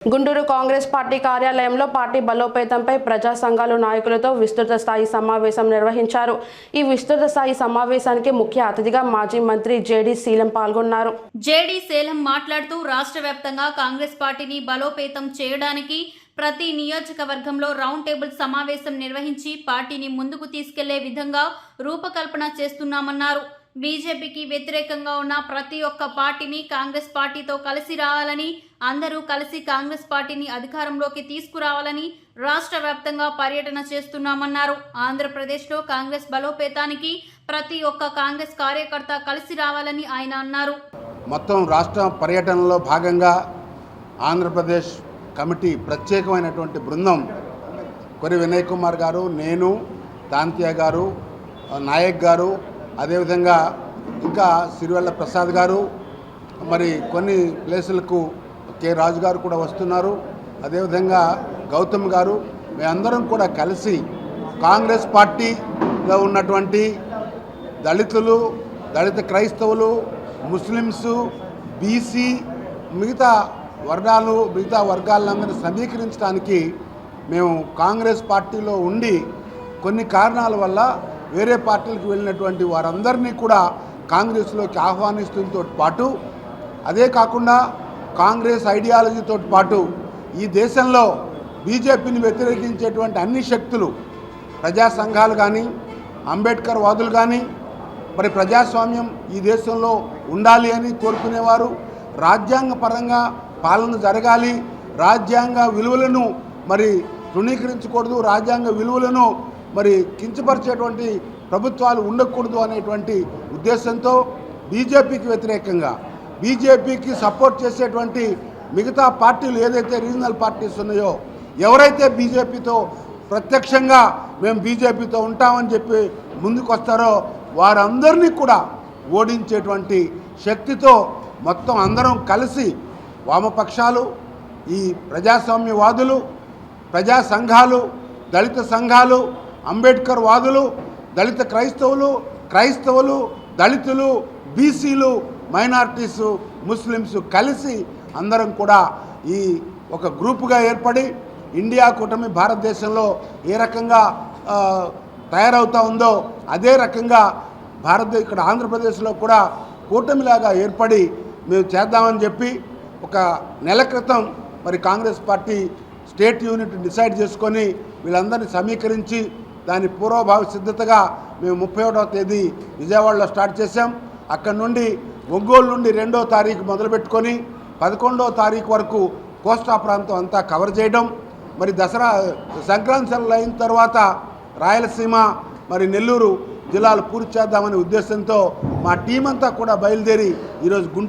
Guntur Congress party కార్యాలయంలో party బలోపేతంపై ప్రజా సంఘాలు నాయకులతో విస్తృత స్థాయి సమావేశం నిర్వహించారు. ఈ విస్తృత స్థాయి సమావేశానికి ముఖ్య అతిథిగా మాజీ మంత్రి జేడీ శీలం పాల్గొన్నారు. జేడీ సీలం మాట్లాడుతూ రాష్ట్ర వ్యాప్తంగా కాంగ్రెస్ పార్టీని బలోపేతం చేయడానికి ప్రతి నియోజకవర్గంలో రౌండ్ టేబుల్ సమావేశం నిర్వహించి పార్టీని ముందుకు తీసుకెళ్ళే విధంగా రూపకల్పన చేస్తున్నామన్నారు. బీజేపీకి వ్యతిరేకంగా ఉన్న ప్రతి ఒక్క పార్టీని కాంగ్రెస్ పార్టీతో కలిసి రావాలని అందరూ కలిసి కాంగ్రెస్ పార్టీని అధికారంలోకి తీసుకురావాలని రాష్ట్ర వ్యాప్తంగా పర్యటన చేస్తున్నామన్నారు. ఆంధ్రప్రదేశ్లో కాంగ్రెస్ బలోపేతానికి ప్రతి ఒక్క కాంగ్రెస్ కార్యకర్త కలిసి రావాలని ఆయన అన్నారు. మొత్తం రాష్ట్ర పర్యటనలో భాగంగా ఆంధ్రప్రదేశ్ కమిటీ ప్రత్యేకమైనటువంటి బృందం కొరి వినయ్ కుమార్ గారు నేను దాంత్య గారు నాయక్ గారు అదేవిధంగా ఇంకా సిరివెల్ల ప్రసాద్ గారు మరి కొన్ని ప్లేసులకు కె రాజు గారు కూడా వస్తున్నారు. అదేవిధంగా గౌతమ్ గారు మేమందరం కూడా కలిసి కాంగ్రెస్ పార్టీలో ఉన్నటువంటి దళితులు దళిత క్రైస్తవులు ముస్లిమ్స్ బీసీ మిగతా వర్గాలు మిగతా వర్గాలందరినీ సమీకరించడానికి మేము కాంగ్రెస్ పార్టీలో ఉండి కొన్ని కారణాల వల్ల వేరే పార్టీలకు వెళ్ళినటువంటి వారందరినీ కూడా కాంగ్రెస్లోకి ఆహ్వానిస్తుంతో పాటు అదే కాకుండా కాంగ్రెస్ ఐడియాలజీతో పాటు ఈ దేశంలో బీజేపీని వ్యతిరేకించేటువంటి అన్ని శక్తులు ప్రజా సంఘాలు కానీ అంబేద్కర్ వాదులు కానీ మరి ప్రజాస్వామ్యం ఈ దేశంలో ఉండాలి అని కోరుకునేవారు. రాజ్యాంగ పరంగా పాలన జరగాలి రాజ్యాంగ విలువలను మరి తృణీకరించకూడదు రాజ్యాంగ విలువలను మరి కించపరిచేటువంటి ప్రభుత్వాలు ఉండకూడదు అనేటువంటి ఉద్దేశంతో బీజేపీకి వ్యతిరేకంగా బీజేపీకి సపోర్ట్ చేసేటువంటి మిగతా పార్టీలు ఏదైతే రీజనల్ పార్టీస్ ఉన్నాయో ఎవరైతే బీజేపీతో ప్రత్యక్షంగా మేము బీజేపీతో ఉంటామని చెప్పి ముందుకొస్తారో వారందరినీ కూడా ఓడించేటువంటి శక్తితో మొత్తం అందరం కలిసి వామపక్షాలు ఈ ప్రజాస్వామ్యవాదులు ప్రజా సంఘాలు దళిత సంఘాలు అంబేద్కర్ వాదులు దళిత క్రైస్తవులు క్రైస్తవులు దళితులు బీసీలు మైనారిటీసు ముస్లిమ్స్ కలిసి అందరం కూడా ఈ ఒక గ్రూపుగా ఏర్పడి ఇండియా కూటమి భారతదేశంలో ఏ రకంగా తయారవుతూ ఉందో అదే రకంగా భారత ఇక్కడ ఆంధ్రప్రదేశ్లో కూడా కూటమిలాగా ఏర్పడి మేము చేద్దామని చెప్పి ఒక నెల క్రితం మరి Congress party state unit decide చేసుకొని వీళ్ళందరినీ సమీకరించి దాని పూర్వభావి సిద్ధతగా మేము ముప్పై ఒకటవ తేదీ విజయవాడలో స్టార్ట్ చేశాం. అక్కడ నుండి ఒంగోలు నుండి రెండో తారీఖు మొదలుపెట్టుకొని పదకొండో తారీఖు వరకు కోస్టా ప్రాంతం అంతా కవర్ చేయడం మరి దసరా సంక్రాంతి సెలవులు అయిన తర్వాత రాయలసీమ మరి నెల్లూరు జిల్లాలు పూర్తి చేద్దామనే ఉద్దేశంతో మా టీం అంతా కూడా బయలుదేరి ఈరోజు గుంటూరు